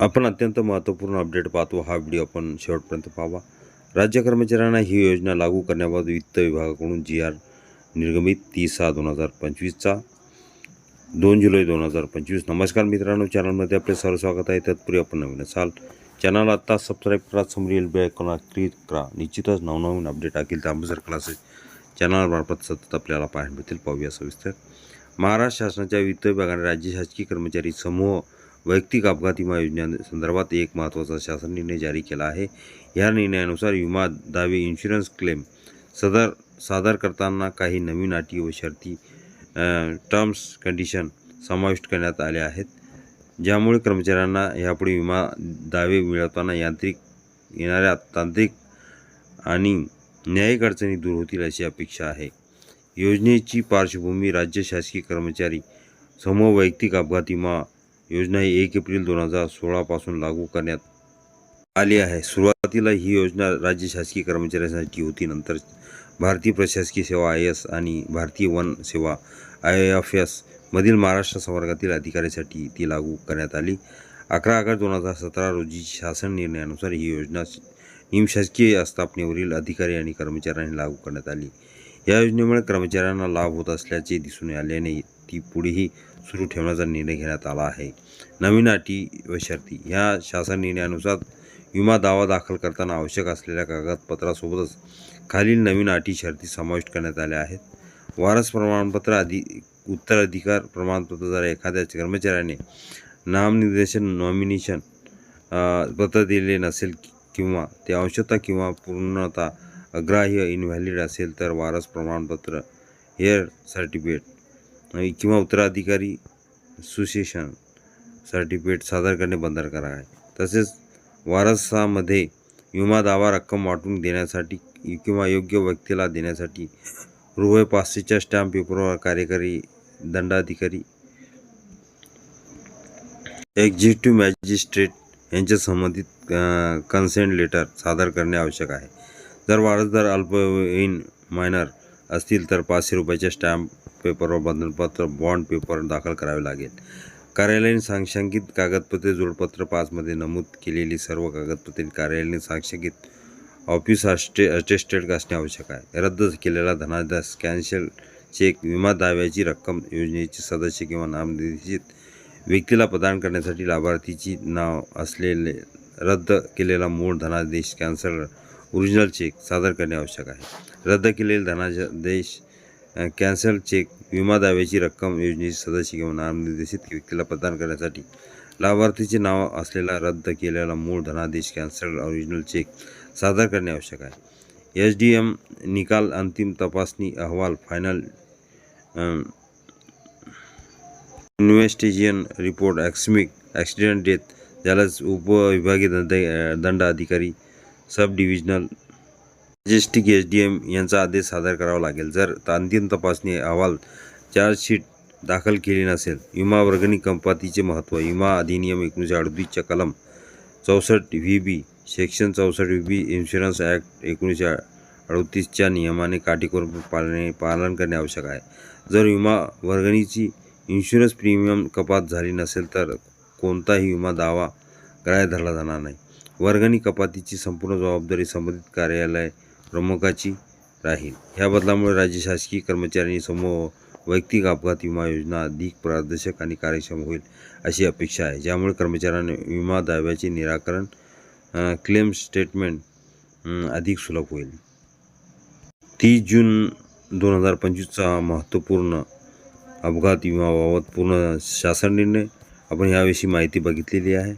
आपण अत्यंत महत्त्वपूर्ण अपडेट पाहतो. हा व्हिडिओ आपण शेवटपर्यंत पाहावा. राज्य कर्मचाऱ्यांना ही योजना लागू करण्याबाबत वित्त विभागाकडून जी आर निर्गमित तीस सहा दोन हजार पंचवीसचा दोन जुलै दोन हजार पंचवीस. नमस्कार मित्रांनो चॅनलमध्ये आपले सर्व स्वागत आहे. तत्पूर्वी आपण नवीन असाल चॅनल आत्ता सबस्क्राईब करा समोर येईल आयकॉनला क्लिक करा. निश्चितच नवनवीन अपडेट टाकील तांबेसर क्लासेस चॅनलमार्फत सतत आपल्याला पाहायला मिळतील पाहूया सविस्तर. महाराष्ट्र शासनाच्या वित्त विभागाने राज्य शासकीय कर्मचारी समूह वैयक्तिक अपघात विमा योजनेसंदर्भात एक महत्त्वाचा शासन निर्णय जारी केला आहे. या निर्णयानुसार विमा दावे इन्शुरन्स क्लेम सदर सादर करताना काही नवीन अटी व शर्ती टर्म्स कंडिशन समाविष्ट करण्यात आल्या आहेत. ज्यामुळे कर्मचाऱ्यांना यापुढे विमा दावे मिळवताना यांत्रिक येणाऱ्या तांत्रिक आणि न्यायिक अडचणी दूर होतील अशी अपेक्षा आहे. योजनेची पार्श्वभूमी राज्य शासकीय कर्मचारी समूह वैयक्तिक अपघात विमा योजना ही एक एप्रिल दोन हजार सोळापासून लागू करण्यात आली आहे. सुरुवातीला ही योजना राज्य शासकीय कर्मचाऱ्यांसाठी होती. नंतर भारतीय प्रशासकीय सेवा आय एस आणि भारतीय वन सेवा आय एफ एस मधील महाराष्ट्र संवर्गातील अधिकाऱ्यांसाठी ती लागू करण्यात आली. अकरा ऑगस्ट दोन हजार सतरा रोजी शासन निर्णयानुसार ही योजना निमशासकीय आस्थापनेवरील अधिकारी आणि कर्मचाऱ्यांनी लागू करण्यात आली. या योजनेमुळे कर्मचाऱ्यांना लाभ होत असल्याचे दिसून आल्याने ती पुढेही सुरू ठेवण्याचा निर्णय घेण्यात आला आहे. नवीन अटी व शर्ती ह्या शासन निर्णयानुसार विमा दावा दाखल करताना आवश्यक असलेल्या कागदपत्रासोबतच खालील नवीन अटी शर्ती समाविष्ट करण्यात आल्या आहेत. वारस प्रमाणपत्र आधी उत्तराधिकार प्रमाणपत्र जर एखाद्या कर्मचाऱ्याने नामनिर्देशन नॉमिनेशन पत्र दिले नसेल किंवा ते अंशता किंवा पूर्णता अग्राह्य इनव्हॅलिड असेल तर वारस प्रमाणपत्र हेअर सर्टिफिकेट किंवा उत्तराधिकारी सुशेषण सर्टिफिकेट सादर करणे बंधनकारक आहे. तसेच वारसामध्ये विमा दावा रक्कम वाटून देण्यासाठी किंवा योग्य व्यक्तीला देण्यासाठी रुपये पाचशेच्या स्टॅम्प पेपरवर कार्यकारी दंडाधिकारी एक्झिक्युटिव्ह मॅजिस्ट्रेट यांच्या संबंधित कन्सेंट लेटर सादर करणे आवश्यक आहे. जर वारसदार अल्पवयीन मायनर असतील तर पाचशे रुपयाच्या स्टॅम्प पेपरवर बंधनपत्र बॉन्ड पेपर दाखल करावे लागेल. कार्यालयीन सांशंकित कागदपत्रे जोडपत्र पाचमध्ये नमूद केलेली सर्व कागदपत्रे कार्यालयीन सांशंकित ऑफिस अस्टे अटेस्टेड असणे आवश्यक आहे. रद्द केलेला धनादेश कॅन्सल चेक विमा दाव्याची रक्कम योजनेचे सदस्य किंवा नामनिर्देशित व्यक्तीला प्रदान करण्यासाठी लाभार्थीची नाव असलेले रद्द केलेला मूळ धनादेश कॅन्सल ओरिजिनल चेक सादर करणे आवश्यक आहे. रद्द केलेले धनादेश कॅन्सल चेक विमा दाव्याची रक्कम योजनेचे सदस्य किंवा नामनिर्देशित व्यक्तीला प्रदान करण्यासाठी लाभार्थीचे नाव असलेला रद्द केलेला मूळ धनादेश कॅन्सल ओरिजिनल चेक सादर करणे आवश्यक आहे. एच डी एम निकाल अंतिम तपासणी अहवाल फायनल इन्व्हेस्टिगेशन रिपोर्ट ॲक्समिक ॲक्सिडेंट डेथ ज्यालाच उपविभागीय दंड दंड अधिकारी sub divisional magistrate H D M यांचा आदेश सादर करावा लागेल. जर अंतिम तपासणी अहवाल चार्जशीट दाखल केली नसेल विमा वर्गणी कपातीचे महत्त्व विमा अधिनियम एकोणीसशे अडतीसच्या कलम चौसष्ट व्ही बी सेक्शन चौसष्ट व्ही बी इन्शुरन्स ॲक्ट एकोणीसशे अडतीसच्या नियमाने काटेकोर पालने पालन करणे आवश्यक आहे. जर विमा वर्गणीची इन्शुरन्स प्रीमियम कपात झाली नसेल तर कोणताही विमा दावा ग्राह्य धरला जाणार नाही. वर्गणी कपातीची संपूर्ण जबाबदारी संबंधित कार्यालय प्रमुखाची राहील. ह्या बदलामुळे राज्य शासकीय कर्मचाऱ्यांनी समूह वैयक्तिक अपघात विमा योजना अधिक पारदर्शक आणि कार्यक्षम होईल अशी अपेक्षा आहे. ज्यामुळे कर्मचाऱ्यांना विमा दाव्याचे निराकरण क्लेम स्टेटमेंट अधिक सुलभ होईल. तीस जून दोन हजार पंचवीसचा महत्त्वपूर्ण अपघात विमाबाबत पूर्ण शासन निर्णय आपण याविषयी माहिती बघितलेली आहे.